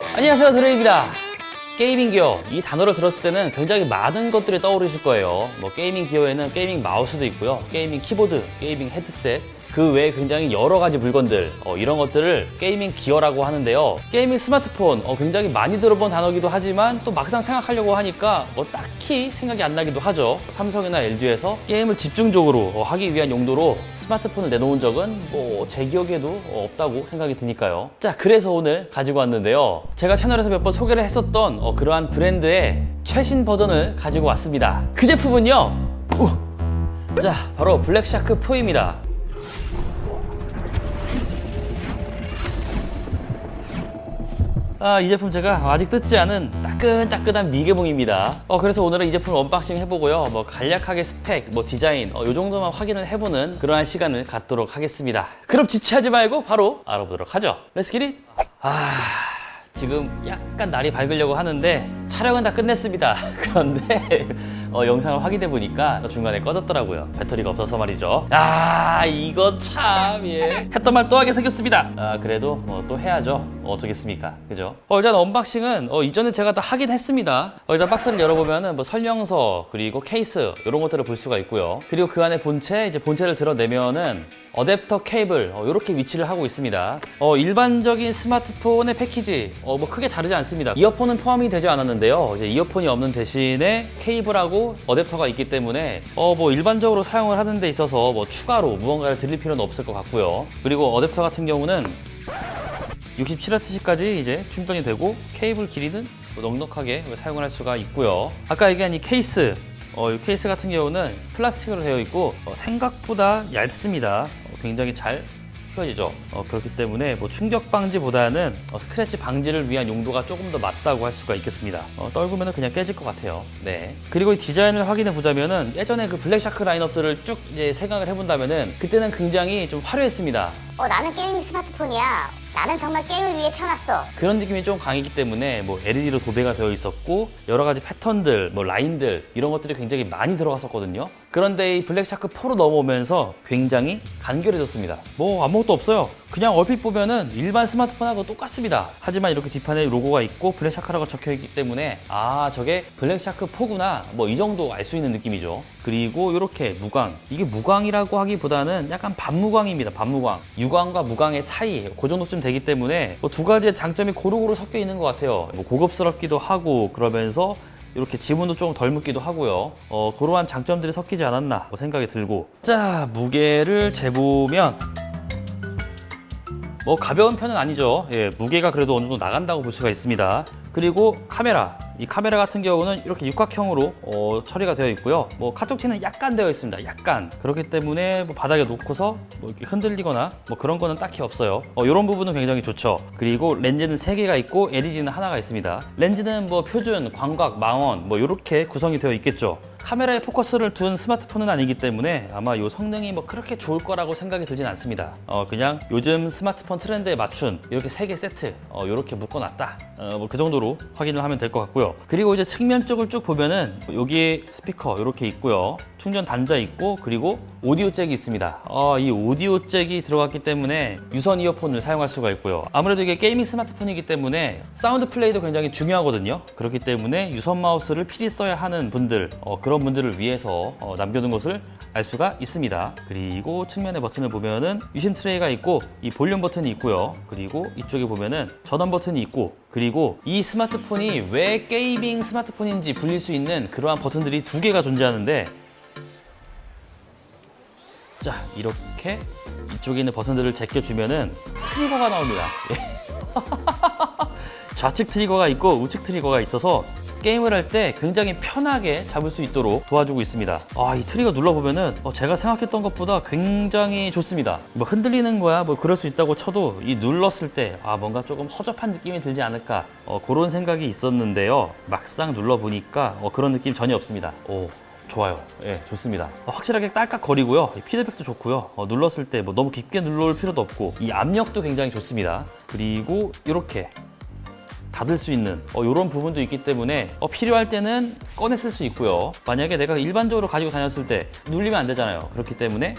안녕하세요 드레이입니다. 게이밍 기어. 이 단어를 들었을 때는 굉장히 많은 것들이 떠오르실 거예요. 뭐 게이밍 기어에는 게이밍 마우스도 있고요. 게이밍 키보드, 게이밍 헤드셋 그 외에 굉장히 여러 가지 물건들 어, 이런 것들을 게이밍 기어라고 하는데요. 게이밍 스마트폰 어, 굉장히 많이 들어본 단어기도 하지만 또 막상 생각하려고 하니까 뭐 딱히 생각이 안 나기도 하죠. 삼성이나 LG에서 게임을 집중적으로 어, 하기 위한 용도로 스마트폰을 내놓은 적은 뭐 제 기억에도 어, 없다고 생각이 드니까요. 자 그래서 오늘 가지고 왔는데요. 제가 채널에서 몇 번 소개를 했었던 어, 그러한 브랜드의 최신 버전을 가지고 왔습니다. 그 제품은요. 우! 자 바로 블랙샤크 포입니다 아, 이 제품 제가 아직 뜯지 않은 따끈따끈한 미개봉입니다. 어, 그래서 오늘은 이 제품 언박싱 해보고요. 뭐 간략하게 스펙, 뭐 디자인, 어, 요 정도만 확인을 해보는 그러한 시간을 갖도록 하겠습니다. 그럼 지체하지 말고 바로 알아보도록 하죠. 렛츠 기릿! 아, 지금 약간 날이 밝으려고 하는데 촬영은 다 끝냈습니다. 그런데 어, 영상을 확인해 보니까 중간에 꺼졌더라고요. 배터리가 없어서 말이죠. 아 이거 참 예. 했던 말 또 하게 생겼습니다. 아 그래도 뭐 또 해야죠. 어쩌겠습니까, 그죠? 어, 일단 언박싱은 어, 이전에 제가 다 하긴 했습니다. 어, 일단 박스를 열어보면은 뭐 설명서 그리고 케이스 이런 것들을 볼 수가 있고요. 그리고 그 안에 본체 이제 본체를 드러내면은 어댑터 케이블 이렇게 위치를 하고 있습니다. 어, 일반적인 스마트폰의 패키지 어, 뭐 크게 다르지 않습니다. 이어폰은 포함이 되지 않았는데 요. 이제 이어폰이 없는 대신에 케이블하고 어댑터가 있기 때문에 어, 뭐 일반적으로 사용을 하는 데 있어서 뭐 추가로 무언가를 드릴 필요는 없을 것 같고요. 그리고 어댑터 같은 경우는 67Hz까지 이제 충전이 되고 케이블 길이는 뭐 넉넉하게 사용을 할 수가 있고요. 아까 얘기한 이 케이스 어, 이 케이스 같은 경우는 플라스틱으로 되어 있고 어, 생각보다 얇습니다. 어, 굉장히 잘 펴지죠. 어, 그렇기 때문에 뭐 충격 방지보다는 어, 스크래치 방지를 위한 용도가 조금 더 맞다고 할 수가 있겠습니다. 어, 떨구면 그냥 깨질 것 같아요. 네. 그리고 이 디자인을 확인해 보자면은 예전에 그 블랙샤크 라인업들을 쭉 이제 생각을 해본다면은 그때는 굉장히 좀 화려했습니다. 어, 나는 게이밍 스마트폰이야. 나는 정말 게임을 위해 태어났어. 그런 느낌이 좀 강했기 때문에 뭐 LED로 도배가 되어 있었고 여러 가지 패턴들, 뭐 라인들 이런 것들이 굉장히 많이 들어갔었거든요. 그런데 이 블랙샤크 4로 넘어오면서 굉장히 간결해졌습니다. 뭐 아무것도 없어요. 그냥 얼핏 보면은 일반 스마트폰하고 똑같습니다. 하지만 이렇게 뒷판에 로고가 있고 블랙샤크라고 적혀 있기 때문에 아 저게 블랙샤크 4구나 뭐 이 정도 알 수 있는 느낌이죠. 그리고 이렇게 무광 이게 무광이라고 하기보다는 약간 반무광입니다. 반무광 유광과 무광의 사이 그 정도쯤 되기 때문에 뭐 두 가지의 장점이 고루고루 섞여 있는 것 같아요. 뭐 고급스럽기도 하고 그러면서 이렇게 지문도 조금 덜 묻기도 하고요. 어, 그러한 장점들이 섞이지 않았나 뭐 생각이 들고. 자, 무게를 재보면 뭐 가벼운 편은 아니죠. 예, 무게가 그래도 어느 정도 나간다고 볼 수가 있습니다. 그리고 카메라. 이 카메라 같은 경우는 이렇게 육각형으로 어, 처리가 되어 있고요. 뭐 카톡티는 약간 되어 있습니다. 약간. 그렇기 때문에 뭐 바닥에 놓고서 뭐 이렇게 흔들리거나 뭐 그런 거는 딱히 없어요. 어, 이런 부분은 굉장히 좋죠. 그리고 렌즈는 3개가 있고 LED는 하나가 있습니다. 렌즈는 뭐 표준, 광각, 망원 뭐 이렇게 구성이 되어 있겠죠. 카메라에 포커스를 둔 스마트폰은 아니기 때문에 아마 이 성능이 뭐 그렇게 좋을 거라고 생각이 들진 않습니다. 어, 그냥 요즘 스마트폰 트렌드에 맞춘 이렇게 세 개 세트 어, 이렇게 묶어놨다. 어, 뭐 그 정도로 확인을 하면 될 것 같고요. 그리고 이제 측면 쪽을 쭉 보면은 여기에 스피커 이렇게 있고요. 충전 단자 있고 그리고 오디오 잭이 있습니다. 어, 이 오디오 잭이 들어갔기 때문에 유선 이어폰을 사용할 수가 있고요. 아무래도 이게 게이밍 스마트폰이기 때문에 사운드 플레이도 굉장히 중요하거든요. 그렇기 때문에 유선 마우스를 필히 써야 하는 분들 어, 그런 분들을 위해서 어, 남겨둔 것을 알 수가 있습니다. 그리고 측면의 버튼을 보면은 유심 트레이가 있고 이 볼륨 버튼이 있고요. 그리고 이쪽에 보면은 전원 버튼이 있고 그리고 이 스마트폰이 왜 게이밍 스마트폰인지 불릴 수 있는 그러한 버튼들이 두 개가 존재하는데 자 이렇게 이쪽에 있는 버튼들을 제껴주면은 트리거가 나옵니다. 예. 좌측 트리거가 있고 우측 트리거가 있어서 게임을 할 때 굉장히 편하게 잡을 수 있도록 도와주고 있습니다. 아, 이 트리거 눌러보면은 어, 제가 생각했던 것보다 굉장히 좋습니다. 뭐 흔들리는 거야, 뭐 그럴 수 있다고 쳐도 이 눌렀을 때 아, 뭔가 조금 허접한 느낌이 들지 않을까 어, 그런 생각이 있었는데요. 막상 눌러보니까 어, 그런 느낌 전혀 없습니다. 오, 좋아요. 예, 좋습니다. 어, 확실하게 딸깍거리고요. 이 피드백도 좋고요. 어, 눌렀을 때 뭐 너무 깊게 눌러올 필요도 없고 이 압력도 굉장히 좋습니다. 그리고 이렇게 닫을 수 있는 이런 부분도 있기 때문에 어, 필요할 때는 꺼내 쓸 수 있고요. 만약에 내가 일반적으로 가지고 다녔을 때 눌리면 안 되잖아요. 그렇기 때문에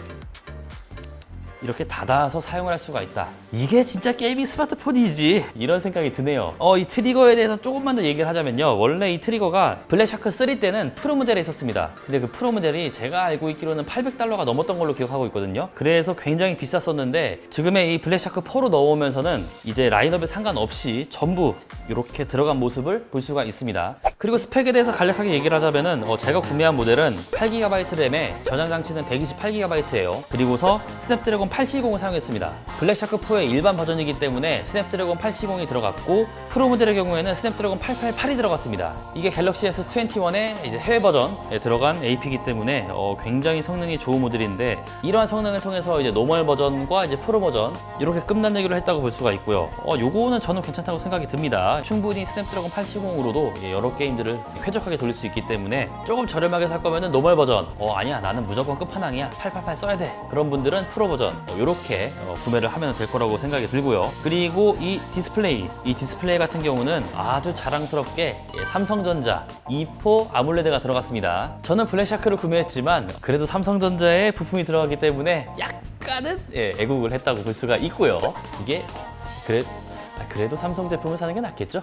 이렇게 닫아서 사용을 할 수가 있다. 이게 진짜 게이밍 스마트폰이지. 이런 생각이 드네요. 어, 이 트리거에 대해서 조금만 더 얘기를 하자면요. 원래 이 트리거가 블랙샤크 3 때는 프로 모델에 있었습니다. 근데 그 프로 모델이 제가 알고 있기로는 800달러가 넘었던 걸로 기억하고 있거든요. 그래서 굉장히 비쌌었는데 지금의 이 블랙샤크 4로 넣으면서는 이제 라인업에 상관없이 전부 이렇게 들어간 모습을 볼 수가 있습니다. 그리고 스펙에 대해서 간략하게 얘기를 하자면은 어, 제가 구매한 모델은 8GB 램에 저장 장치는 128GB예요. 그리고서 스냅드래곤 870을 사용했습니다. 블랙샤크 4의 일반 버전이기 때문에 스냅드래곤 870이 들어갔고 프로 모델의 경우에는 스냅드래곤 888이 들어갔습니다. 이게 갤럭시 S21의 이제 해외 버전에 들어간 AP이기 때문에 어, 굉장히 성능이 좋은 모델인데 이러한 성능을 통해서 이제 노멀 버전과 이제 프로 버전 이렇게 끝난내기로 했다고 볼 수가 있고요. 어, 요거는 저는 괜찮다고 생각이 듭니다. 충분히 스냅드래곤 870으로도 여러 게임들을 쾌적하게 돌릴 수 있기 때문에 조금 저렴하게 살 거면은 노멀 버전 어 아니야 나는 무조건 끝판왕이야 888 써야 돼 그런 분들은 프로 버전 이렇게 구매를 하면 될 거라고 생각이 들고요. 그리고 이 디스플레이 이 디스플레이 같은 경우는 아주 자랑스럽게 예, 삼성전자 2포 아몰레드가 들어갔습니다. 저는 블랙샤크를 구매했지만 그래도 삼성전자의 부품이 들어가기 때문에 약간은 예, 애국을 했다고 볼 수가 있고요. 이게 그래 아, 그래도 삼성 제품을 사는 게 낫겠죠?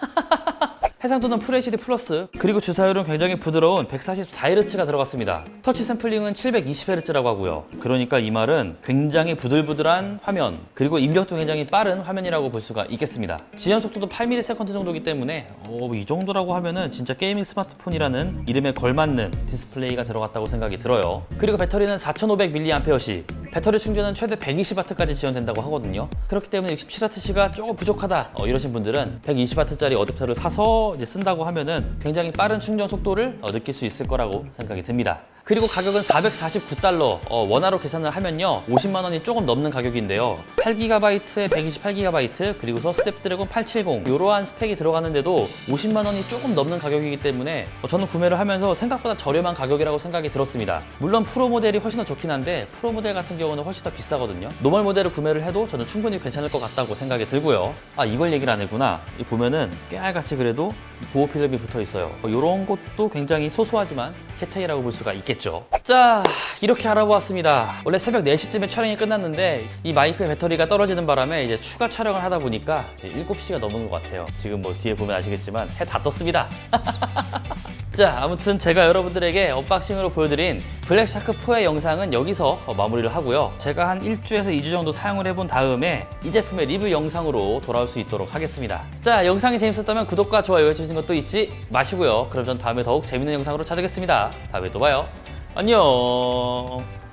해상도는 FHD 플러스 그리고 주사율은 굉장히 부드러운 144Hz가 들어갔습니다. 터치 샘플링은 720Hz라고 하고요. 그러니까 이 말은 굉장히 부들부들한 화면 그리고 입력도 굉장히 빠른 화면이라고 볼 수가 있겠습니다. 지연 속도도 8ms 정도이기 때문에 어, 이 정도라고 하면은 진짜 게이밍 스마트폰이라는 이름에 걸맞는 디스플레이가 들어갔다고 생각이 들어요. 그리고 배터리는 4500mAh씩 배터리 충전은 최대 120W까지 지원된다고 하거든요. 그렇기 때문에 67W가 조금 부족하다 어, 이러신 분들은 120W짜리 어댑터를 사서 쓴다고 하면은 굉장히 빠른 충전 속도를 어, 느낄 수 있을 거라고 생각이 듭니다. 그리고 가격은 449달러 어, 원화로 계산을 하면요 50만 원이 조금 넘는 가격인데요 8GB에 128GB 그리고서 스냅드래곤 870 이러한 스펙이 들어가는데도 50만 원이 조금 넘는 가격이기 때문에 어, 저는 구매를 하면서 생각보다 저렴한 가격이라고 생각이 들었습니다 물론 프로 모델이 훨씬 더 좋긴 한데 프로 모델 같은 경우는 훨씬 더 비싸거든요 노멀 모델을 구매를 해도 저는 충분히 괜찮을 것 같다고 생각이 들고요 아 이걸 얘기를 안 했구나 이 보면은 깨알같이 그래도 보호 필름이 붙어 있어요 이런 것도 굉장히 소소하지만 혜택이라고 볼 수가 있겠죠. 자, 이렇게 알아보았습니다. 원래 새벽 4시쯤에 촬영이 끝났는데 이 마이크의 배터리가 떨어지는 바람에 이제 추가 촬영을 하다 보니까 이제 7시가 넘은 것 같아요. 지금 뭐 뒤에 보면 아시겠지만 해 다 떴습니다. 자, 아무튼 제가 여러분들에게 언박싱으로 보여드린 블랙샤크4의 영상은 여기서 어, 마무리를 하고요. 제가 한 1주에서 2주 정도 사용을 해본 다음에 이 제품의 리뷰 영상으로 돌아올 수 있도록 하겠습니다. 자, 영상이 재밌었다면 구독과 좋아요 해주시는 것도 잊지 마시고요. 그럼 전 다음에 더욱 재밌는 영상으로 찾아뵙겠습니다. 다음에 또 봐요. 안녕.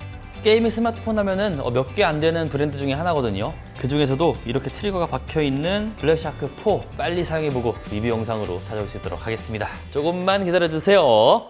게이밍 스마트폰 하면은 어, 몇개 안 되는 브랜드 중에 하나거든요. 그 중에서도 이렇게 트리거가 박혀 있는 블랙샤크 4 빨리 사용해보고 리뷰 영상으로 있도록 하겠습니다. 조금만 기다려주세요.